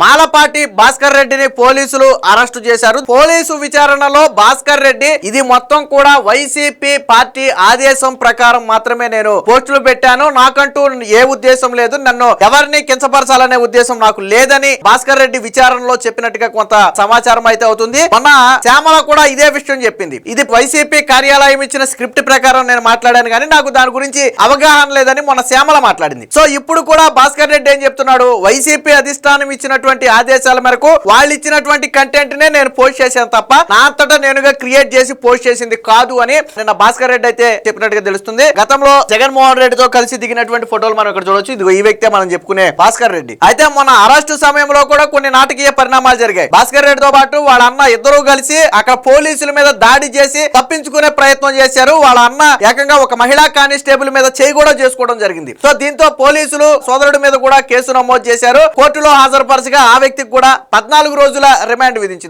మాలపాటి భాస్కర్ రెడ్డిని పోలీసులు అరెస్టు చేశారు. పోలీసు విచారణలో భాస్కర్ రెడ్డి ఇది మొత్తం కూడా వైసీపీ పార్టీ ఆదేశం ప్రకారం మాత్రమే నేను పోస్టులు పెట్టాను. నాకంటూ ఏ ఉద్దేశం లేదు. నన్ను ఎవరిని కించపరచాలనే ఉద్దేశం నాకు లేదని భాస్కర్ రెడ్డి విచారణలో చెప్పినట్టుగా కొంత సమాచారం అయితే అవుతుంది. మొన్న శ్యామల కూడా ఇదే విషయం చెప్పింది. ఇది వైసీపీ కార్యాలయం ఇచ్చిన స్క్రిప్ట్ ప్రకారం నేను మాట్లాడాను కానీ నాకు దాని గురించి అవగాహన లేదని మొన్న శ్యామల మాట్లాడింది. సో ఇప్పుడు కూడా భాస్కర్ రెడ్డి ఏం చెప్తున్నాడు? వైసీపీ అధిష్టానం ఇచ్చినటువంటి ఆదేశాల మేరకు వాళ్ళు ఇచ్చినటువంటి కంటెంట్ నే నేను పోస్ట్ చేశాను తప్ప నా అంతటా నేనుగా క్రియేట్ చేసి పోస్ట్ చేసింది కాదు అని నిన్న భాస్కర్ రెడ్డి అయితే చెప్పినట్టుగా తెలుస్తుంది. గతంలో జగన్మోహన్ రెడ్డితో కలిసి దిగినటువంటి ఫోటోలు మనం ఇక్కడ చూడొచ్చు. ఇది ఈ వ్యక్తే మనం చెప్పుకునే భాస్కర్ రెడ్డి. అయితే మన అరెస్టు సమయంలో కూడా కొన్ని నాటకీయ పరిణామాలు జరిగాయి. భాస్కర్ రెడ్డితో పాటు వాళ్ళ అన్న ఇద్దరు కలిసి అక్కడ పోలీసుల మీద దాడి చేసి తప్పించుకునే ప్రయత్నం చేశారు. వాళ్ళ అన్న ఏకంగా ఒక మహిళా కానిస్టేబుల్ మీద చేయి కూడా చేసుకోవడం జరిగింది. సో దీంతో పోలీసులు సోదరుడి మీద కూడా కేసు నమోదు చేశారు. కోర్టులో హాజరుపరచగా ఆ వ్యక్తికి కూడా పద్నాలుగు రోజుల రిమాండ్ విధించింది.